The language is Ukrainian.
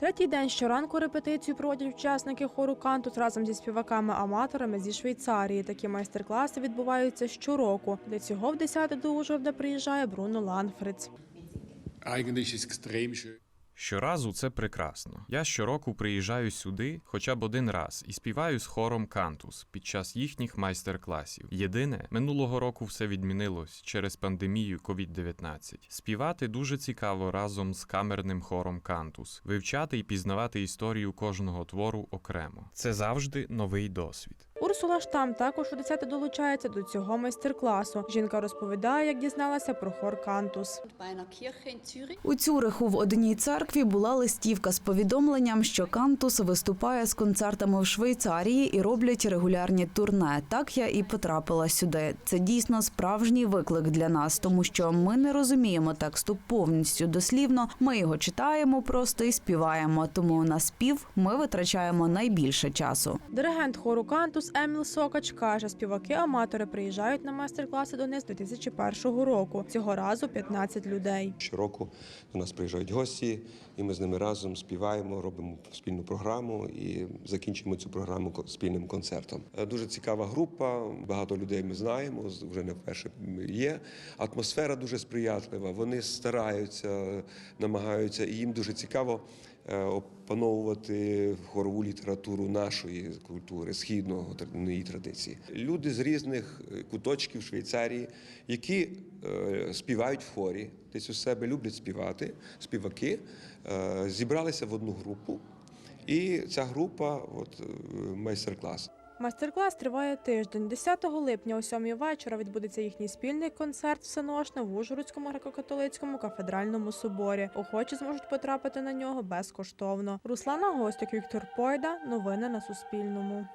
Третій день щоранку репетицію проводять учасники хору Кантус разом зі співаками-аматорами зі Швейцарії. Такі майстер-класи відбуваються щороку. Для цього в 10 до Ужгорода приїжджає Бруно Ланфриц. Щоразу це прекрасно. Я щороку приїжджаю сюди хоча б один раз і співаю з хором Кантус під час їхніх майстер-класів. Єдине, минулого року все відмінилось через пандемію COVID-19. Співати дуже цікаво разом з камерним хором Кантус, вивчати і пізнавати історію кожного твору окремо. Це завжди новий досвід. Урсула Штам також у 10 долучається до цього майстер-класу. Жінка розповідає, як дізналася про хор Кантус. У Цюриху в одній церкві була листівка з повідомленням, що Кантус виступає з концертами в Швейцарії і роблять регулярні турне. Так я і потрапила сюди. Це дійсно справжній виклик для нас, тому що ми не розуміємо тексту повністю дослівно. Ми його читаємо просто і співаємо. Тому на спів ми витрачаємо найбільше часу. Диригент хору Кантус Еміл Сокач каже, співаки-аматори приїжджають на майстер-класи до них з 2001 року. Цього разу 15 людей. Щороку до нас приїжджають гості, і ми з ними разом співаємо, робимо спільну програму і закінчуємо цю програму спільним концертом. Е, Дуже цікава група. Багато людей ми знаємо, вже не вперше є. Атмосфера дуже сприятлива. Вони стараються, намагаються, і їм дуже цікаво опановувати хорову літературу нашої культури, східної традиції. Люди з різних е, куточків Швейцарії, які е, співають в хорі, десь у себе люблять співати, співаки, е, зібралися в одну групу. І ця група, е, майстер-клас. Майстер-клас триває тиждень. 10 липня о 7 вечора відбудеться їхній спільний концерт всеношне в Ужгородському греко-католицькому кафедральному соборі. Охочі зможуть потрапити на нього безкоштовно. Руслана Гостюк, Віктор Пойда. Новини на Суспільному.